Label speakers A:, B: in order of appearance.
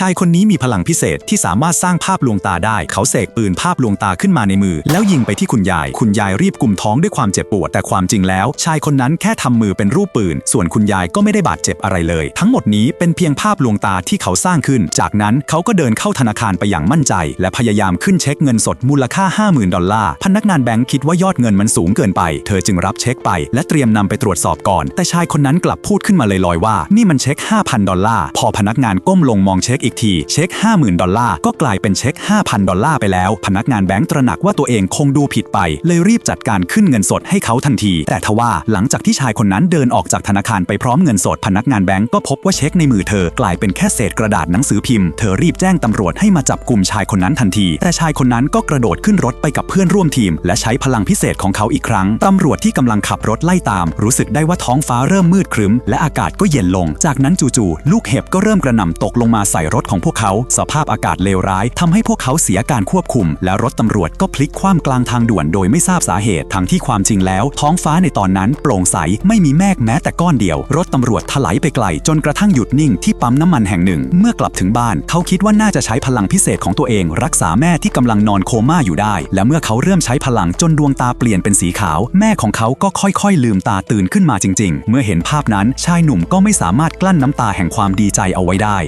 A: ชายคนนี้มีพลังพิเศษที่สามารถสร้างภาพลวงตาได้ เขาเสกปืนภาพลวงตาขึ้นมาในมือ แล้วยิงไปที่คุณยาย คุณยายรีบกุมท้องด้วยความเจ็บปวด แต่ความจริงแล้ว ชายคนนั้นแค่ทำมือเป็นรูปปืน ส่วนคุณยายก็ไม่ได้บาดเจ็บอะไรเลย ทั้งหมดนี้เป็นเพียงภาพลวงตาที่เขาสร้างขึ้น จากนั้นเขาก็เดินเข้าธนาคารไปอย่างมั่นใจ และพยายามขึ้นเช็คเงินสดมูลค่า 50,000 ดอลลาร์พนักงานแบงค์คิดว่ายอดเงินมันสูงเกินไป เธอจึงรับเช็คไป และเตรียมนำไปตรวจสอบก่อน แต่ชายคนนั้นกลับพูดขึ้นมาลอยๆว่า นี่มันเช็ค 5,000 ดอลลาร์พอพนักงานก้มลงมองเช็คอีกทีเช็ค 50,000 ดอลลาร์ก็กลายเป็นเช็ค 5,000 ดอลลาร์ไปแล้ว พนักงานแบงค์ตระหนักว่าตัวเองคงดูผิดไป เลยรีบจัดการขึ้นเงินสดให้เขาทันที แต่ทว่าหลังจากที่ชายคนนั้นเดินออกจากธนาคารไปพร้อมเงินสดพนักงานแบงค์ก็พบว่าเช็คในมือเธอกลายเป็นแค่เศษกระดาษหนังสือพิมพ์เธอรีบแจ้งตำรวจให้มาจับกลุ่มชายคนนั้นทันที แต่ชายคนนั้นก็กระโดดขึ้นรถไปกับเพื่อนร่วมทีม และใช้พลังพิเศษของเขาอีกครั้งตำรวจที่กำลังขับรถไล่ตาม รู้สึกได้ว่าท้องฟ้าเริ่มมืดครึ้ม และอากาศก็เย็นลง จากนั้นจู่ๆลูกเห็บก็เริ่มกระหน่ำตกลงมาใส่รถของพวกเขา สภาพอากาศเลวร้ายทำให้พวกเขาเสียการควบคุม และรถตำรวจก็พลิกคว่ำกลางทางด่วนโดยไม่ทราบสาเหตุ ทั้งที่ความจริงแล้ว ท้องฟ้าในตอนนั้นโปร่งใสไม่มีเมฆแม้แต่ก้อนเดียว รถตำรวจถลายไปไกล จนกระทั่งหยุดนิ่งที่ปั๊มน้ำมันแห่งหนึ่ง เมื่อกลับถึงบ้าน เขาคิดว่าน่าจะใช้พลังพิเศษของตัวเอง รักษาแม่ที่กำลังนอนโคม่าอยู่ได้ และเมื่อเขาเริ่มใช้พลังจนดวงตาเปลี่ยนเป็นสีขาว แม่ของเขาก็ค่อยๆ ลืมตาตื่นขึ้นมาจริง ๆ เมื่อเห็นภาพนั้นชายหนุ่มก็ไม่สามารถกลั้นน้ำตาแห่งความดีใจเอาไว้ได้